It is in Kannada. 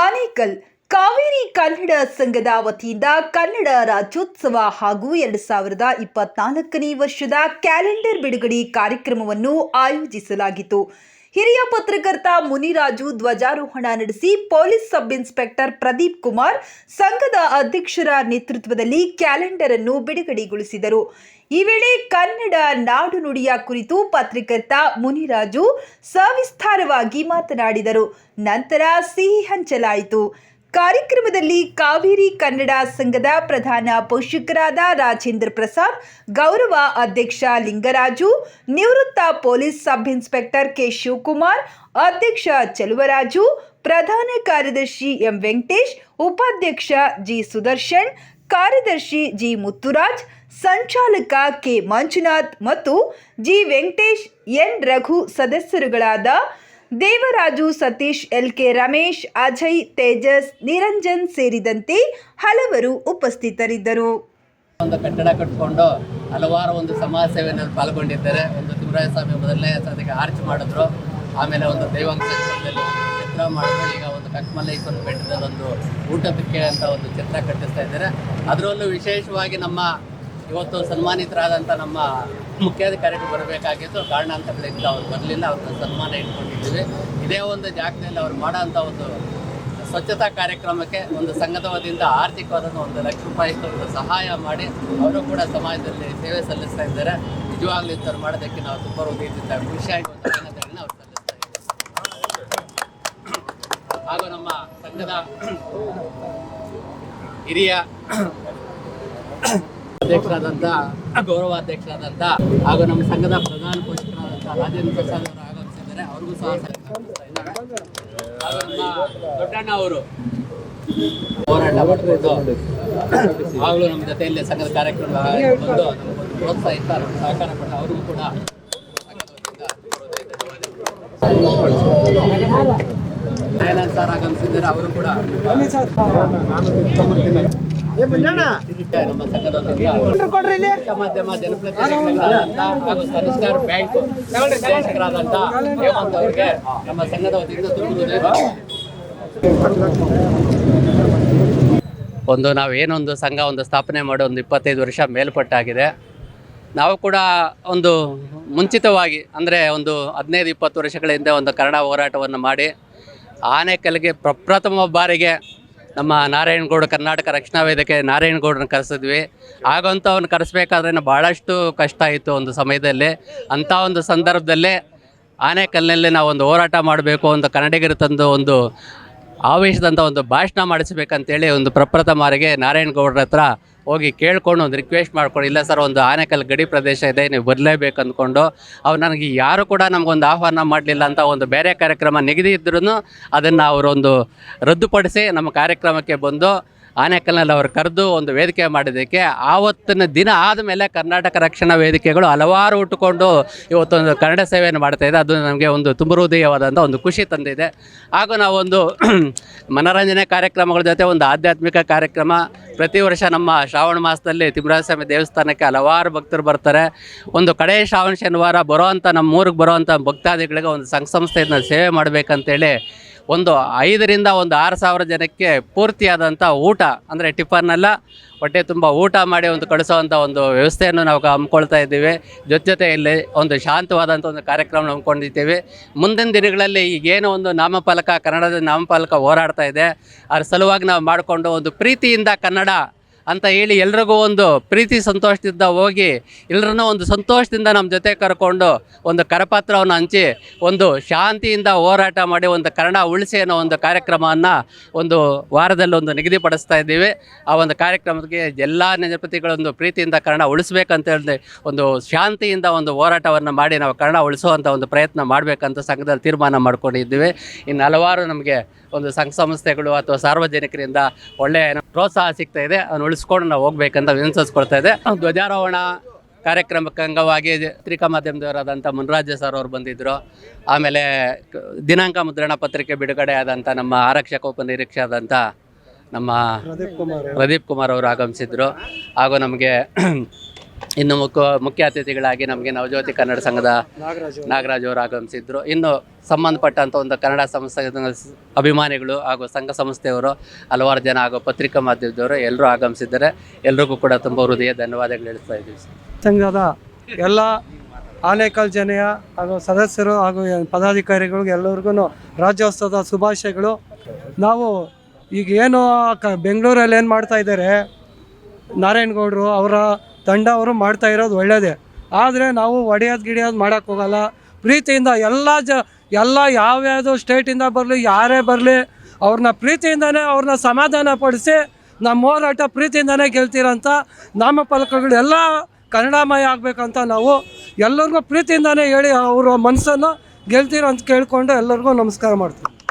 ಆನೇಕಲ್, ಕಾವೇರಿ ಕನ್ನಡ ಸಂಘದ ವತಿಯಿಂದ ಕನ್ನಡ ರಾಜ್ಯೋತ್ಸವ ಹಾಗೂ ಎರಡು ಸಾವಿರದ ಇಪ್ಪತ್ನಾಲ್ಕನೇ ವರ್ಷದ ಕ್ಯಾಲೆಂಡರ್ ಬಿಡುಗಡೆ ಕಾರ್ಯಕ್ರಮವನ್ನು ಆಯೋಜಿಸಲಾಗಿತ್ತು. ಹಿರಿಯ ಪತ್ರಕರ್ತ ಮುನಿರಾಜು ಧ್ವಜಾರೋಹಣ ನಡೆಸಿ police sub inspector Pradeep Kumar ಸಂಘದ ಅಧ್ಯಕ್ಷರ ನೇತೃತ್ವದಲ್ಲಿ ಕ್ಯಾಲೆಂಡರ್ ಅನ್ನು ಬಿಡುಗಡೆಗೊಳಿಸಿದರು. ಈ ವೇಳೆ ಕನ್ನಡ ನಾಡು ನುಡಿಯ ಕುರಿತು ಪತ್ರಕರ್ತ ಮುನಿರಾಜು ಸವಿಸ್ತಾರವಾಗಿ ಮಾತನಾಡಿದರು. ನಂತರ ಸಿಹಿ ಹಂಚಲಾಯಿತು. ಕಾರ್ಯಕ್ರಮದಲ್ಲಿ ಕಾವೇರಿ ಕನ್ನಡ ಸಂಘದ ಪ್ರಧಾನ ಪೋಷಕರಾದ ರಾಜೇಂದ್ರ ಪ್ರಸಾದ್, ಗೌರವ ಅಧ್ಯಕ್ಷ ಲಿಂಗರಾಜು, ನಿವೃತ್ತ police sub inspector K Shivakumar, ಅಧ್ಯಕ್ಷ ಚಲುವರಾಜು, ಪ್ರಧಾನ ಕಾರ್ಯದರ್ಶಿ ಎಂ ವೆಂಕಟೇಶ್, ಉಪಾಧ್ಯಕ್ಷ ಜಿ ಸುದರ್ಶನ್, ಕಾರ್ಯದರ್ಶಿ ಜಿ ಮುತ್ತುರಾಜ್, ಸಂಚಾಲಕ ಕೆ ಮಂಜುನಾಥ್ ಮತ್ತು ಜಿ ವೆಂಕಟೇಶ್ ಎನ್ ರಘು ಸದಸ್ಯರುಗಳಾದ ದೇವರಾಜು, ಸತೀಶ್ ಎಲ್ ಕೆ ರಮೇಶ್, ಅಜಯ್, ತೇಜಸ್, ನಿರಂಜನ್ ಸೇರಿದಂತೆ ಹಲವರು ಉಪಸ್ಥಿತರಿದ್ದರು. ಒಂದು ಕಟ್ಟಡ ಕಟ್ಕೊಂಡು ಹಲವಾರು ಒಂದು ಸಮಾಜ ಸೇವೆಯಲ್ಲಿ ಪಾಲ್ಗೊಂಡಿದ್ದಾರೆ. ಒಂದು ತಿಮ್ಮರಾಯ ಸ್ವಾಮಿ ಮೊದಲನೇ ಸತಿಗೆ ಆರ್ಚ್ ಮಾಡಿದ್ರು. ಆಮೇಲೆ ಒಂದು ದೈವಾಂಶ ಚಿತ್ರ ಮಾಡಿದ್ರು. ಈಗ ಒಂದು ಕಕ್ಮಲ್ಲೇಶ್ವರ ಬೆಟ್ಟದಲ್ಲಿ ಒಂದು ಊಟದಕ್ಕೆ ಅಂತ ಒಂದು ಚಿತ್ರ ಕಟ್ಟಿಸ್ತಾ ಇದ್ದಾರೆ. ಅದರಲ್ಲೂ ವಿಶೇಷವಾಗಿ ನಮ್ಮ ಇವತ್ತು ಸನ್ಮಾನಿತರಾದಂಥ ನಮ್ಮ ಮುಖ್ಯಾಧಿಕಾರಿಗಳು ಬರಬೇಕಾಗಿತ್ತು. ಕಾರಣಾಂತರಗಳಿಂದ ಅವ್ರು ಬರಲಿಲ್ಲ. ಅವ್ರನ್ನ ಸನ್ಮಾನ ಇಟ್ಕೊಂಡಿದ್ದೀವಿ. ಇದೇ ಒಂದು ಜಾಗದಲ್ಲಿ ಅವ್ರು ಮಾಡೋಂಥ ಒಂದು ಸ್ವಚ್ಛತಾ ಕಾರ್ಯಕ್ರಮಕ್ಕೆ ಒಂದು ಸಂಘದ ವತಿಯಿಂದ ಆರ್ಥಿಕವಾದ ಒಂದು ಲಕ್ಷ ರೂಪಾಯಿ ಒಂದು ಸಹಾಯ ಮಾಡಿ ಅವರು ಕೂಡ ಸಮಾಜದಲ್ಲಿ ಸೇವೆ ಸಲ್ಲಿಸ್ತಾ ಇದ್ದಾರೆ. ನಿಜವಾಗ್ಲೂ ಇಂಥವ್ರು ಮಾಡೋದಕ್ಕೆ ನಾವು ತುಂಬ ಹೃದಯದಿಂದ ಖುಷಿಯಾಗಿ ಒಂದು ಸಂಘದಲ್ಲಿ ಅವ್ರು ಸಲ್ಲಿಸ್ತಾ ಹಾಗೂ ನಮ್ಮ ಸಂಘದ ಹಿರಿಯ ಅಧ್ಯಕ್ಷರಾದಂಥ ಗೌರವಾಧ್ಯಕ್ಷರಾದಂಥ ಹಾಗೂ ನಮ್ಮ ಸಂಘದ ಪ್ರಧಾನ ಪೋಷಕರಾದಂಥ ರಾಜೇಂದ್ರ ಪ್ರಸಾದ್ ಅವರು ಆಗಮಿಸಿದ್ದಾರೆ. ಅವ್ರಿಗೂ ಸಹ ದೊಡ್ಡಣ್ಣ ಅವರು ಹೋರಾಟ ಮಾಡಿಕೊಂಡು ನಮ್ಮ ಜೊತೆಯಲ್ಲಿ ಸಂಘದ ಕಾರ್ಯಕ್ರಮ ಬಂದು ನಮಗೊಂದು ಪ್ರೋತ್ಸಾಹಿತ ಸಹಕಾರ ಕೊಟ್ಟ ಅವ್ರಿಗೂ ಕೂಡ ಸರ್ ಆಗಮಿಸಿದ್ದಾರೆ. ಅವರು ಕೂಡ ನಮ್ಮ ಸಂಘದೊಂದಿಗೆ ಮಾಧ್ಯಮ ಜನಪ್ರತಿನಿಧಿಗಳಾದಂಥ ಹಾಗೂ ಬ್ಯಾಂಕ್ ನಿರ್ದೇಶಕರಾದಂಥ ಹೇಮಂತ್ ಅವರಿಗೆ ನಮ್ಮ ಸಂಘದ ವತಿಯಿಂದ ಒಂದು ನಾವು ಏನೊಂದು ಸಂಘ ಒಂದು ಸ್ಥಾಪನೆ ಮಾಡಿ ಒಂದು ಇಪ್ಪತ್ತೈದು ವರ್ಷ ಮೇಲ್ಪಟ್ಟಾಗಿದೆ. ನಾವು ಕೂಡ ಒಂದು ಮುಂಚಿತವಾಗಿ ಅಂದರೆ ಒಂದು ಹದಿನೈದು ಇಪ್ಪತ್ತು ವರ್ಷಗಳ ಹಿಂದೆ ಒಂದು ಕನ್ನಡ ಹೋರಾಟವನ್ನು ಮಾಡಿ ಆನೆಕಲ್ಗೆ ಪ್ರಪ್ರಥಮ ಬಾರಿಗೆ ನಮ್ಮ ನಾರಾಯಣಗೌಡ ಕರ್ನಾಟಕ ರಕ್ಷಣಾ ವೇದಿಕೆ ನಾರಾಯಣಗೌಡರನ್ನ ಕರೆಸಿದ್ವಿ. ಹಾಗಂತ ಅವ್ನು ಕರೆಸ್ಬೇಕಾದ್ರೆ ಭಾಳಷ್ಟು ಕಷ್ಟ ಇತ್ತು ಒಂದು ಸಮಯದಲ್ಲಿ. ಅಂಥ ಒಂದು ಸಂದರ್ಭದಲ್ಲೇ ಆನೆಕಲ್ಲಿನಲ್ಲಿ ನಾವು ಒಂದು ಹೋರಾಟ ಮಾಡಬೇಕು, ಒಂದು ಕನ್ನಡಿಗರು ತಂದು ಒಂದು ಆವೇಶದಂಥ ಒಂದು ಭಾಷಣ ಮಾಡಿಸ್ಬೇಕಂತೇಳಿ ಒಂದು ಪ್ರಪ್ರಥಮಾರಿಗೆ ನಾರಾಯಣಗೌಡರ ಹತ್ರ ಹೋಗಿ ಕೇಳ್ಕೊಂಡು ಒಂದು ರಿಕ್ವೆಸ್ಟ್ ಮಾಡ್ಕೊಂಡು, ಇಲ್ಲ ಸರ್, ಒಂದು ಆನೆಕಲ್ ಗಡಿ ಪ್ರದೇಶ ಇದೆ, ನೀವು ಬರಲೇಬೇಕು ಅಂದ್ಕೊಂಡು, ಅವ್ರು ನನಗೆ ಯಾರು ಕೂಡ ನಮಗೊಂದು ಆಹ್ವಾನ ಮಾಡಲಿಲ್ಲ ಅಂತ ಒಂದು ಬೇರೆ ಕಾರ್ಯಕ್ರಮ ನಿಗದಿ ಇದ್ರೂ ಅದನ್ನು ಅವರೊಂದು ರದ್ದುಪಡಿಸಿ ನಮ್ಮ ಕಾರ್ಯಕ್ರಮಕ್ಕೆ ಬಂದು ಆನೆಕಲ್ನಲ್ಲಿ ಅವರು ಕರೆದು ಒಂದು ವೇದಿಕೆ ಮಾಡಿದ್ದಕ್ಕೆ ಆವತ್ತಿನ ದಿನ ಆದಮೇಲೆ ಕರ್ನಾಟಕ ರಕ್ಷಣಾ ವೇದಿಕೆಗಳು ಹಲವಾರು ಹುಟ್ಟುಕೊಂಡು ಇವತ್ತೊಂದು ಕನ್ನಡ ಸೇವೆಯನ್ನು ಮಾಡ್ತಾ ಇದೆ. ಅದು ನಮಗೆ ಒಂದು ತುಂಬ ಹೃದಯವಾದಂಥ ಒಂದು ಖುಷಿ ತಂದಿದೆ. ಹಾಗೂ ನಾವೊಂದು ಮನೋರಂಜನೆ ಕಾರ್ಯಕ್ರಮಗಳ ಜೊತೆ ಒಂದು ಆಧ್ಯಾತ್ಮಿಕ ಕಾರ್ಯಕ್ರಮ. ಪ್ರತಿ ವರ್ಷ ನಮ್ಮ ಶ್ರಾವಣ ಮಾಸದಲ್ಲಿ ತಿಮ್ಮರಾಜಸ್ವಾಮಿ ದೇವಸ್ಥಾನಕ್ಕೆ ಹಲವಾರು ಭಕ್ತರು ಬರ್ತಾರೆ. ಒಂದು ಕಡೆ ಶ್ರಾವಣ ಶನಿವಾರ ಬರೋವಂಥ ನಮ್ಮ ಊರಿಗೆ ಬರೋವಂಥ ಭಕ್ತಾದಿಗಳಿಗೆ ಒಂದು ಸಂಘ ಸಂಸ್ಥೆಯಿಂದ ಸೇವೆ ಮಾಡಬೇಕಂತೇಳಿ ಒಂದು ಐದರಿಂದ ಒಂದು ಆರು ಸಾವಿರ ಜನಕ್ಕೆ ಪೂರ್ತಿಯಾದಂಥ ಊಟ, ಅಂದರೆ ಟಿಫನ್ನೆಲ್ಲ ಹೊಟ್ಟೆ ತುಂಬ ಊಟ ಮಾಡಿ ಒಂದು ಕಳಿಸುವಂಥ ಒಂದು ವ್ಯವಸ್ಥೆಯನ್ನು ನಾವು ಹಮ್ಮಿಕೊಳ್ತಾ ಇದ್ದೀವಿ. ಜೊತೆ ಜೊತೆಯಲ್ಲಿ ಒಂದು ಶಾಂತವಾದಂಥ ಒಂದು ಕಾರ್ಯಕ್ರಮ ಹಮ್ಮಿಕೊಂಡಿದ್ದೀವಿ. ಮುಂದಿನ ದಿನಗಳಲ್ಲಿ ಈಗೇನು ಒಂದು ನಾಮಫಲಕ, ಕನ್ನಡದ ನಾಮಫಲಕ ಹೋರಾಡ್ತಾ ಇದೆ, ಅದರ ಸಲುವಾಗಿ ನಾವು ಮಾಡಿಕೊಂಡು ಒಂದು ಪ್ರೀತಿಯಿಂದ ಕನ್ನಡ ಅಂತ ಹೇಳಿ ಎಲ್ರಿಗೂ ಒಂದು ಪ್ರೀತಿ ಸಂತೋಷದಿಂದ ಹೋಗಿ ಎಲ್ಲರನ್ನೂ ಒಂದು ಸಂತೋಷದಿಂದ ನಮ್ಮ ಜೊತೆ ಕರ್ಕೊಂಡು ಒಂದು ಕರಪತ್ರವನ್ನು ಹಂಚಿ ಒಂದು ಶಾಂತಿಯಿಂದ ಹೋರಾಟ ಮಾಡಿ ಒಂದು ಕನ್ನಡ ಉಳಿಸಿ ಅನ್ನೋ ಒಂದು ಕಾರ್ಯಕ್ರಮವನ್ನು ಒಂದು ವಾರದಲ್ಲಿ ಒಂದು ನಿಗದಿಪಡಿಸ್ತಾ ಇದ್ದೀವಿ. ಆ ಒಂದು ಕಾರ್ಯಕ್ರಮಕ್ಕೆ ಎಲ್ಲ ನೆನಪತಿಗಳೊಂದು ಪ್ರೀತಿಯಿಂದ ಕನ್ನಡ ಉಳಿಸ್ಬೇಕಂತ ಒಂದು ಶಾಂತಿಯಿಂದ ಒಂದು ಹೋರಾಟವನ್ನು ಮಾಡಿ ನಾವು ಕನ್ನಡ ಉಳಿಸುವಂಥ ಒಂದು ಪ್ರಯತ್ನ ಮಾಡಬೇಕಂತ ಸಂಘದಲ್ಲಿ ತೀರ್ಮಾನ ಮಾಡಿಕೊಂಡಿದ್ದೀವಿ. ಇನ್ನು ಹಲವಾರು ನಮಗೆ ಒಂದು ಸಂಘ ಸಂಸ್ಥೆಗಳು ಅಥವಾ ಸಾರ್ವಜನಿಕರಿಂದ ಒಳ್ಳೆಯ ಪ್ರೋತ್ಸಾಹ ಸಿಗ್ತಾ ಇದೆ. ಅದನ್ನು ಉಳಿಸ್ಕೊಂಡು ನಾವು ಹೋಗ್ಬೇಕಂತ ವಿನಂತಿಸ್ಕೊಳ್ತಾ ಇದೆ. ಧ್ವಜಾರೋಹಣ ಕಾರ್ಯಕ್ರಮಕ್ಕೆ ಅಂಗವಾಗಿ ಪತ್ರಿಕಾ ಮಾಧ್ಯಮದವರಾದಂಥ ಮುನ್ರಾಜ ಸರ್ ಅವರು ಬಂದಿದ್ದರು ಆಮೇಲೆ ದಿನಾಂಕ ಮುದ್ರಣ ಪತ್ರಿಕೆ ಬಿಡುಗಡೆ ಆದಂಥ ನಮ್ಮ ಆರಕ್ಷಕ ಉಪನಿರೀಕ್ಷೆ ನಮ್ಮ ಪ್ರದೀಪ್ ಕುಮಾರ್ ಅವರು ಆಗಮಿಸಿದ್ರು. ಹಾಗೂ ನಮಗೆ ಇನ್ನು ಮುಖ್ಯ ಮುಖ್ಯ ಅತಿಥಿಗಳಾಗಿ ನಮಗೆ ನವಜ್ಯೋತಿ ಕನ್ನಡ ಸಂಘದ ನಾಗರಾಜ್. ಅವರು ಆಗಮಿಸಿದ್ರು. ಇನ್ನು ಸಂಬಂಧಪಟ್ಟಂಥ ಒಂದು ಕನ್ನಡ ಸಂಸ್ಥೆ ಅಭಿಮಾನಿಗಳು ಹಾಗೂ ಸಂಘ ಸಂಸ್ಥೆಯವರು ಹಲವಾರು ಜನ ಹಾಗೂ ಪತ್ರಿಕಾ ಮಾಧ್ಯಮದವರು ಎಲ್ಲರೂ ಆಗಮಿಸಿದ್ದಾರೆ. ಎಲ್ರಿಗೂ ಕೂಡ ತುಂಬ ಹೃದಯ ಧನ್ಯವಾದಗಳು ಹೇಳ್ತಾ ಇದ್ದೀವಿ ಸಂಘದ ಎಲ್ಲ ಆನೇಕಲ್ ಜನೆಯ ಹಾಗೂ ಸದಸ್ಯರು ಹಾಗೂ ಪದಾಧಿಕಾರಿಗಳಿಗೆ ಎಲ್ಲರಿಗೂ ರಾಜ್ಯೋತ್ಸವದ ಶುಭಾಶಯಗಳು. ನಾವು ಈಗ ಏನು ಕ ಬೆಂಗಳೂರಲ್ಲಿ ಏನು ಮಾಡ್ತಾ ಇದ್ದಾರೆ? ನಾರಾಯಣಗೌಡರು ಅವರ ತಂಡ ಅವರು ಮಾಡ್ತಾ ಇರೋದು ಒಳ್ಳೆಯದೇ ಆದರೆ ನಾವು ಒಡೆಯೋದು ಗಿಡಿಯೋದು ಮಾಡೋಕ್ಕೋಗಲ್ಲ ಪ್ರೀತಿಯಿಂದ ಎಲ್ಲ ಜ, ಎಲ್ಲ ಯಾವ್ಯಾವುದು ಸ್ಟೇಟಿಂದ ಬರಲಿ, ಯಾರೇ ಬರಲಿ ಅವ್ರನ್ನ ಪ್ರೀತಿಯಿಂದನೇ ಅವ್ರನ್ನ ಸಮಾಧಾನ ಪಡಿಸಿ ನಮ್ಮ ಹೋರಾಟ ಪ್ರೀತಿಯಿಂದನೇ ಗೆಲ್ತಿರೋಂಥ ನಾಮಫಲಕಗಳು ಎಲ್ಲ ಕನ್ನಡಮಯ ಆಗಬೇಕಂತ ನಾವು ಎಲ್ಲರಿಗೂ ಪ್ರೀತಿಯಿಂದನೇ ಹೇಳಿ ಅವರ ಮನಸ್ಸನ್ನು ಗೆಲ್ತೀರೋ ಅಂತ ಕೇಳಿಕೊಂಡು ಎಲ್ಲರಿಗೂ ನಮಸ್ಕಾರ ಮಾಡ್ತೀವಿ.